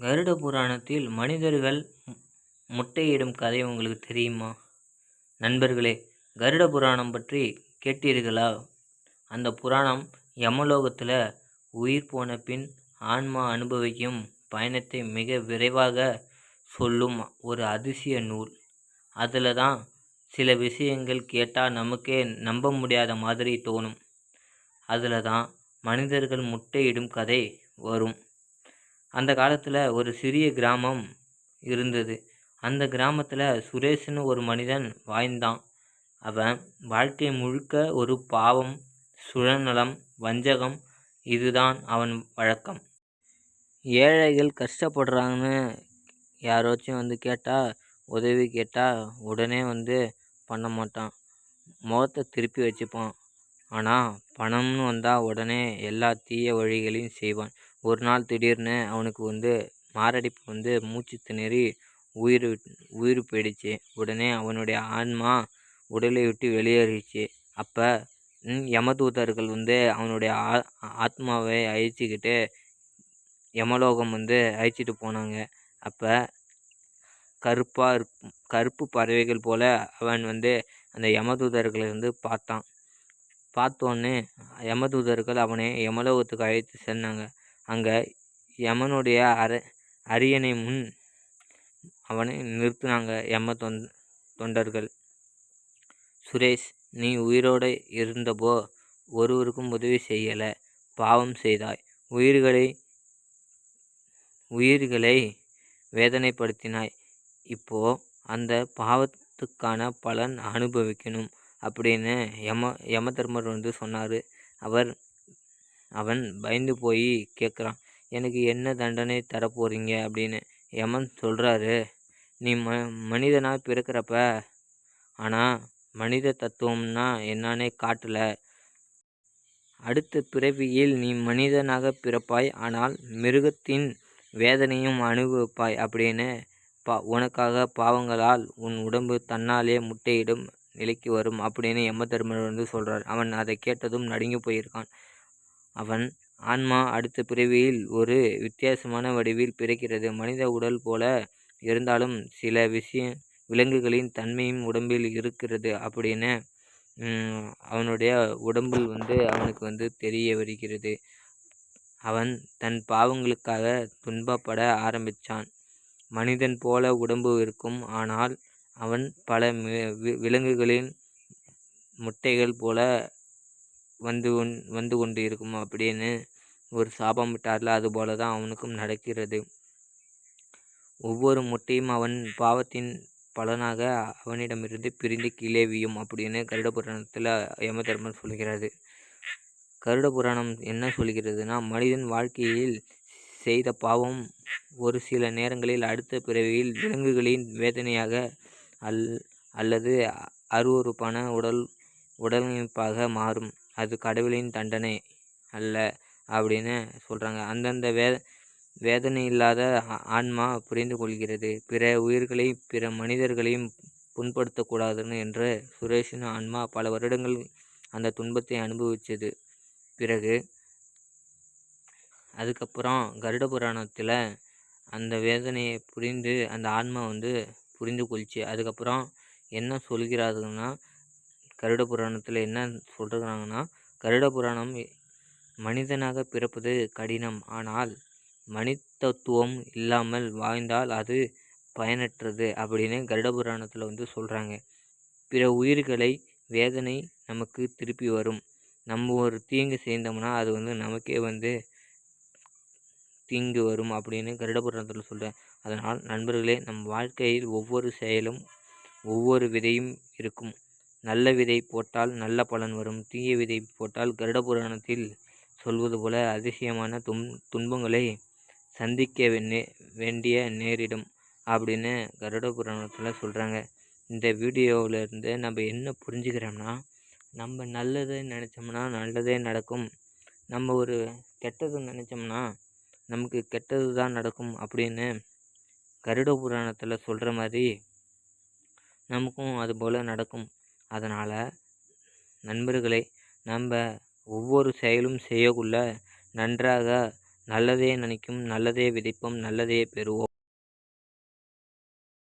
கருட புராணத்தில் மனிதர்கள் முட்டையிடும் கதை உங்களுக்கு தெரியுமா? நண்பர்களே கருட புராணம் பற்றி கேட்டீர்களா? அந்த புராணம் யமலோகத்தில் உயிர் போன பின் ஆன்மா அனுபவிக்கும் பயணத்தை மிக விரைவாக சொல்லும் ஒரு அதிசய நூல். அதில் தான் சில விஷயங்கள் கேட்டால் நமக்கே நம்ப முடியாத மாதிரி தோணும். அதில் தான் மனிதர்கள் முட்டையிடும் கதை வரும். அந்த காலத்தில் ஒரு சிறிய கிராமம் இருந்தது. அந்த கிராமத்தில் சுரேஷ்னு ஒரு மனிதன் வாழ்ந்தான். அவன் வாழ்க்கை முழுக்க ஒரு பாவம் சுழநலம் வஞ்சகம் இதுதான் அவன் வழக்கம். ஏழைகள் கஷ்டப்படுறாங்கன்னு யாராச்சும் வந்து கேட்டால் உதவி கேட்டால் உடனே வந்து பண்ண மாட்டான். முகத்தை திருப்பி வச்சுப்பான். ஆனால் பணம்னு வந்தால் உடனே எல்லா தீய வழிகளையும் செய்வான். ஒரு நாள் திடீர்னு அவனுக்கு வந்து மாரடைப்பு வந்து மூச்சு திணறி உயிர் உயிர் போயிடுச்சு. உடனே அவனுடைய ஆன்மா உடலை விட்டு வெளியேறிச்சு அப்போ யமதூதர்கள் வந்து அவனுடைய ஆ ஆத்மாவை அழிச்சிக்கிட்டு யமலோகம் வந்து அழிச்சிட்டு போனாங்க. அப்போ கருப்பாக இருப் கருப்பு பறவைகள் போல் அவன் வந்து அந்த யமதூதர்களை வந்து பார்த்தான். பார்த்தோன்னே யமதூதர்கள் அவனை யமலோகத்துக்கு அழைத்து சென்றாங்க அங்கே யமனுடைய அர அரியணை முன் அவனை நிறுத்தினாங்க யம தொண் தொண்டர்கள். சுரேஷ் நீ உயிரோடு இருந்தபோ ஒருவருக்கும் உதவி செய்யலை பாவம் செய்தாய். உயிர்களை உயிர்களை வேதனைப்படுத்தினாய். இப்போ அந்த பாவத்துக்கான பலன் அனுபவிக்கணும் அப்படின்னு யம யம தர்மர் வந்து சொன்னார். அவர் அவன் பயந்து போய் கேட்குறான் எனக்கு என்ன தண்டனை தரப்போகிறீங்க அப்படின்னு யமன் சொல்கிறாரு நீ ம மனிதனாக பிறக்கிறப்ப ஆனால் மனித தத்துவம்னா என்னானே காட்டலை. அடுத்த பிறவியில் நீ மனிதனாக பிறப்பாய் ஆனால் மிருகத்தின் வேதனையும் அனுபவிப்பாய் அப்படின்னு பா உனக்காக பாவங்களால் உன் உடம்பு தன்னாலே முட்டையிடும் நிலைக்கு வரும் அப்படின்னு யம தர்மர் வந்து சொல்கிறார் அவன் அதை கேட்டதும் நடுங்கி போயிருக்கான். அவன் ஆன்மா அடுத்த பிறவியில் ஒரு வித்தியாசமான வடிவில் பிறக்கிறது. மனித உடல் போல இருந்தாலும் சில விஷய விலங்குகளின் தன்மையும் உடம்பில் இருக்கிறது அப்படின்னு அவனுடைய உடம்பில் வந்து அவனுக்கு வந்து தெரிய வருகிறது. அவன் தன் பாவங்களுக்காக துன்பப்பட ஆரம்பித்தான் மனிதன் போல உடம்பு இருக்கும். ஆனால் அவன் பல விலங்குகளின் முட்டைகள் போல வந்து கொண் வந்து கொண்டு இருக்கும் அப்படின்னு ஒரு சாபம் விட்டார்ல அதுபோல தான் அவனுக்கும் நடக்கிறது. ஒவ்வொரு முட்டையும் அவன் பாவத்தின் பலனாக அவனிடமிருந்து பிரிந்து கீழே வியும் அப்படின்னு கருட புராணத்தில் யமதர்மன் சொல்கிறது கருட புராணம் என்ன சொல்கிறதுனா மனிதன் வாழ்க்கையில் செய்த பாவம் ஒரு சில நேரங்களில் அடுத்த பிறவியில் விலங்குகளின் வேதனையாக அல் அல்லது அருவறுப்பான உடல் உடலமைப்பாக மாறும். அது கடவுளின் தண்டனை அல்ல அப்படின்னு சொல்கிறாங்க அந்தந்த வே வேதனை இல்லாத ஆன்மா புரிந்து கொள்கிறது. பிற உயிர்களை பிற மனிதர்களையும் புண்படுத்தக்கூடாதுன்னு என்று சுரேஷின் ஆன்மா பல வருடங்கள் அந்த துன்பத்தை அனுபவித்தது. பிறகு அதுக்கப்புறம் கருட புராணத்தில் அந்த வேதனையை புரிந்து அந்த ஆன்மா வந்து புரிந்து கொள்ச்சு. அதுக்கப்புறம் என்ன சொல்கிறார்கள்னா கருட புராணத்தில் என்ன சொல்கிறாங்கன்னா கருட புராணம் மனிதனாக பிறப்பது கடினம். ஆனால் மனிதத்துவம் இல்லாமல் வாழ்ந்தால் அது பயனற்றது அப்படின்னு கருட புராணத்தில் வந்து சொல்கிறாங்க பிற உயிர்களை வேதனை நமக்கு திருப்பி வரும். நம்ம ஒரு தீங்கு செய்தோம்னா அது வந்து நமக்கே வந்து தீங்கு வரும் அப்படின்னு கருட புராணத்தில் சொல்கிறேன் அதனால் நண்பர்களே நம் வாழ்க்கையில் ஒவ்வொரு செயலும் ஒவ்வொரு விதையும் இருக்கும். நல்ல விதை போட்டால் நல்ல பலன் வரும். தீய விதை போட்டால் கருட புராணத்தில் சொல்வது போல அதிசயமான துன் துன்பங்களை சந்திக்க வேண்டிய நேரிடும் அப்படின்னு கருட புராணத்தில் சொல்கிறாங்க இந்த வீடியோவிலேருந்து நம்ம என்ன புரிஞ்சுக்கிறோம்னா நம்ம நல்லதை நினச்சோம்னா நல்லதே நடக்கும். நம்ம ஒரு கெட்டது நினச்சோம்னா நமக்கு கெட்டது தான் நடக்கும் அப்படின்னு கருட புராணத்தில் சொல்கிற மாதிரி நமக்கும் அதுபோல் நடக்கும். அதனால் நண்பர்களே நம்ம ஒவ்வொரு செயலும் செய்யக்குள்ள நன்றாக நல்லதே நினைக்கும் நல்லதே விதைப்போம் நல்லதே பெறுவோம்.